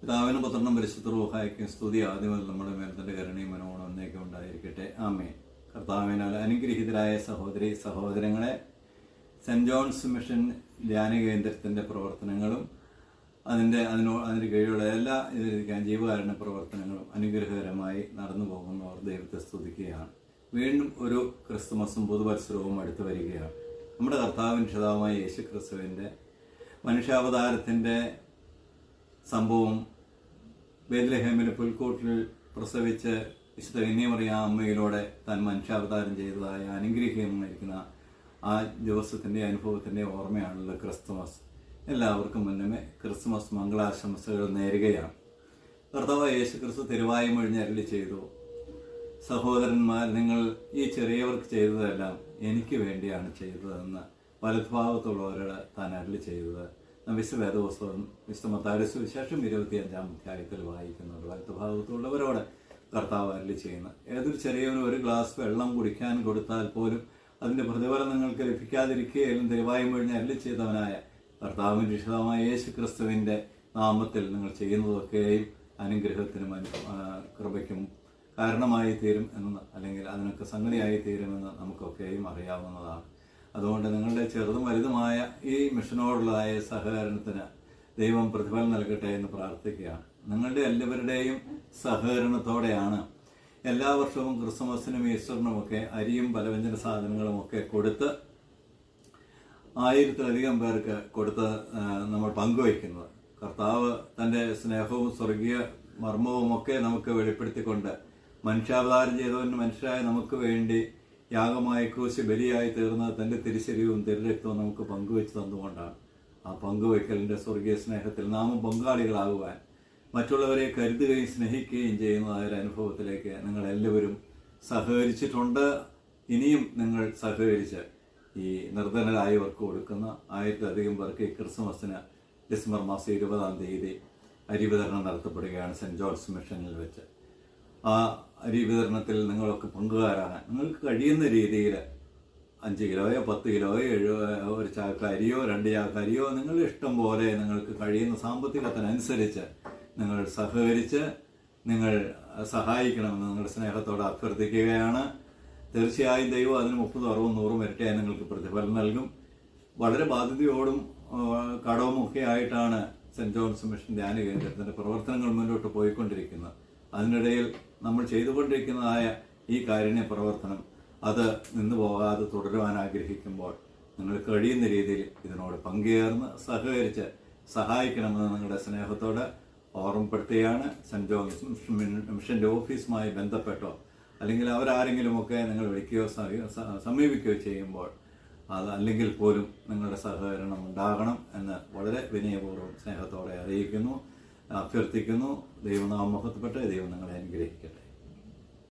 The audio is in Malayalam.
പിതാവിനും പുത്രനും പരിശുദ്ധ സ്തുതി. ആദ്യം മുതൽ നമ്മുടെ തന്റെ കരുണയും മനോഹരം എന്നേക്കും ഉണ്ടായിരിക്കട്ടെ. ആമേ കർത്താവിനാൽ അനുഗ്രഹീതരായ സഹോദരി സഹോദരങ്ങളെ സെന്റ് ജോൺസ് മിഷൻ ധ്യാന കേന്ദ്രത്തിന്റെ പ്രവർത്തനങ്ങളും അതിന്റെ അതിനോ അതിന് കീഴിലുള്ള എല്ലാ ഇതിരിക്കാൻ ജീവകാരുണ്യ പ്രവർത്തനങ്ങളും അനുഗ്രഹകരമായി നടന്നു പോകുന്നവർ ദൈവത്തെ സ്തുതിക്കുകയാണ്. വീണ്ടും ഒരു ക്രിസ്തുമസും പുതുവത്സരവും അടുത്തു വരികയാണ്. നമ്മുടെ കർത്താവിൻ ക്ഷതാവുമായ യേശു ക്രിസ്തുവിന്റെ മനുഷ്യാവതാരത്തിന്റെ സംഭവം ബേദ്ലഹേമിലെ പുൽക്കൂട്ടിൽ പ്രസവിച്ച് വിശുദ്ധ കന്യമറിയ അമ്മയിലൂടെ താൻ മനുഷ്യാവതാരം ചെയ്തതായ അനുഗ്രഹീയമായിരിക്കുന്ന ആ ദിവസത്തിന്റെ അനുഭവത്തിന്റെ ഓർമ്മയാണല്ലോ ക്രിസ്തുമസ്. എല്ലാവർക്കും മുന്നമേ ക്രിസ്തുമസ് മംഗളാശംസകൾ നേരുകയാണ്. കർത്താവ് യേശു ക്രിസ്തു തിരുവായും അരുളി ചെയ്തു. സഹോദരന്മാർ നിങ്ങൾ ഈ ചെറിയവർക്ക് ചെയ്തതെല്ലാം എനിക്ക് വേണ്ടിയാണ് ചെയ്തതെന്ന് വലതുഭാഗത്തുള്ളവരോട് താൻ അരളി ചെയ്തത്. വിശുദ്ധ വേദപുസ്തകം വിശുദ്ധ മത്തായുടെ സുവിശേഷം ഇരുപത്തിയഞ്ചാം അധ്യായത്തിൽ വായിക്കുന്നത് വലത്ത് ഭാഗത്തുള്ളവരോട് കർത്താവ് അരളി ചെയ്യുന്നത് ഏതൊരു ചെറിയവനും ഒരു ഗ്ലാസ് വെള്ളം കുടിക്കാൻ കൊടുത്താൽ പോലും അതിന്റെ പ്രതിഫലം നിങ്ങൾക്ക് ലഭിക്കാതിരിക്കുകയും ദൈവായും മൊഴിഞ്ഞ് അരളി ചെയ്തവനായ കർത്താവിന്റെ വിശദമായ യേശു ക്രിസ്തുവിന്റെ നാമത്തിൽ നിങ്ങൾ ചെയ്യുന്നതൊക്കെയും അനുഗ്രഹത്തിനും അനു കൃപയ്ക്കും കാരണമായി തീരും എന്ന് അല്ലെങ്കിൽ അതിനൊക്കെ സംഗതിയായി തീരുമെന്ന് നമുക്കൊക്കെയും അറിയാവുന്നതാണ്. അതുകൊണ്ട് നിങ്ങളുടെ ചെറുതും വലുതുമായ ഈ മിഷനോടുള്ളതായ സഹകരണത്തിന് ദൈവം പ്രതിഫലം നൽകട്ടെ എന്ന് പ്രാർത്ഥിക്കുകയാണ്. നിങ്ങളുടെ എല്ലാവരുടെയും സഹകരണത്തോടെയാണ് എല്ലാ വർഷവും ക്രിസ്മസിനും ഈസ്റ്ററിനുമൊക്കെ അരിയും പലവ്യഞ്ജന സാധനങ്ങളും ഒക്കെ കൊടുത്ത് ആയിരത്തിലധികം പേർക്ക് കൊടുത്ത് നമ്മൾ പങ്കുവയ്ക്കുന്നത്. കർത്താവ് തന്റെ സ്നേഹവും സ്വർഗീയ മർമ്മവും ഒക്കെ നമുക്ക് വെളിപ്പെടുത്തിക്കൊണ്ട് മനുഷ്യാവതാരം ചെയ്തവന് മനുഷ്യരായ നമുക്ക് വേണ്ടി യാഗമായി ക്രൂശ് ബലിയായി തീർന്ന് തന്റെ തിരിശരീരവും തിരുരക്തവും നമുക്ക് പങ്കുവെച്ച് തന്നുകൊണ്ടാണ്. ആ പങ്കുവയ്ക്കലിന്റെ സ്വർഗീയ സ്നേഹത്തിൽ നാമും പങ്കാളികളാകുവാൻ മറ്റുള്ളവരെ കരുതുകയും സ്നേഹിക്കുകയും ചെയ്യുന്നതായ ഒരു അനുഭവത്തിലേക്ക് നിങ്ങൾ എല്ലാവരും സഹകരിച്ചിട്ടുണ്ട്. ഇനിയും നിങ്ങൾ സഹകരിച്ച് ഈ നിർധനരായവർക്ക് കൊടുക്കുന്ന ആയിരത്തിലധികം പേർക്ക് ഈ ക്രിസ്മസിന് ഡിസംബർ മാസം ഇരുപതാം തീയതി അരി വിതരണം നടത്തപ്പെടുകയാണ് സെന്റ് ജോൺസ് മിഷനിൽ വെച്ച്. ആ അരി വിതരണത്തിൽ നിങ്ങളൊക്കെ പങ്കുകാരാകാൻ നിങ്ങൾക്ക് കഴിയുന്ന രീതിയിൽ അഞ്ച് കിലോയോ പത്ത് കിലോയോ എഴുപോ ഒരു ചാക്ക് അരിയോ രണ്ട് ചാക്ക് അരിയോ നിങ്ങൾ ഇഷ്ടം പോലെ നിങ്ങൾക്ക് കഴിയുന്ന സാമ്പത്തികത്തിനനുസരിച്ച് നിങ്ങൾ സഹകരിച്ച് നിങ്ങൾ സഹായിക്കണമെന്ന് നിങ്ങളുടെ സ്നേഹത്തോടെ അഭ്യർത്ഥിക്കുകയാണ്. തീർച്ചയായും ദൈവം അതിന് മുപ്പതും അറുപതും നൂറും ഇരട്ടിയായി നിങ്ങൾക്ക് പ്രതിഫലം നൽകും. വളരെ ബാധ്യതയോടും കടവുമൊക്കെ ആയിട്ടാണ് സെന്റ് ജോൺസ് മിഷൻ ധ്യാന കേന്ദ്രത്തിന്റെ പ്രവർത്തനങ്ങൾ മുന്നോട്ട് പോയിക്കൊണ്ടിരിക്കുന്നത്. അതിനിടയിൽ നമ്മൾ ചെയ്തുകൊണ്ടിരിക്കുന്നതായ ഈ കാരുണ്യ പ്രവർത്തനം അത് നിന്നു പോകാതെ തുടരുവാൻ ആഗ്രഹിക്കുമ്പോൾ നിങ്ങൾ കഴിയുന്ന രീതിയിൽ ഇതിനോട് പങ്കുചേർന്ന് സഹകരിച്ച് സഹായിക്കണമെന്ന് നിങ്ങളുടെ സ്നേഹത്തോട് ഓർമ്മപ്പെടുത്തുകയാണ്. സെന്റ് ജോൺസ് മിഷന്റെ ഓഫീസുമായി ബന്ധപ്പെട്ടോ അല്ലെങ്കിൽ അവരാരെങ്കിലുമൊക്കെ നിങ്ങൾ വിളിക്കുകയോ സമീപിക്കുകയോ ചെയ്യുമ്പോൾ അത് അല്ലെങ്കിൽ പോലും നിങ്ങളുടെ സഹകരണം ഉണ്ടാകണം എന്ന് വളരെ വിനയപൂർവം സ്നേഹത്തോടെ അറിയിക്കുന്നു. അഭ്യർത്ഥിക്കുന്നു. ദൈവനാമഹത്വപ്പെട്ട ദൈവം നിങ്ങളെ അനുഗ്രഹിക്കട്ടെ.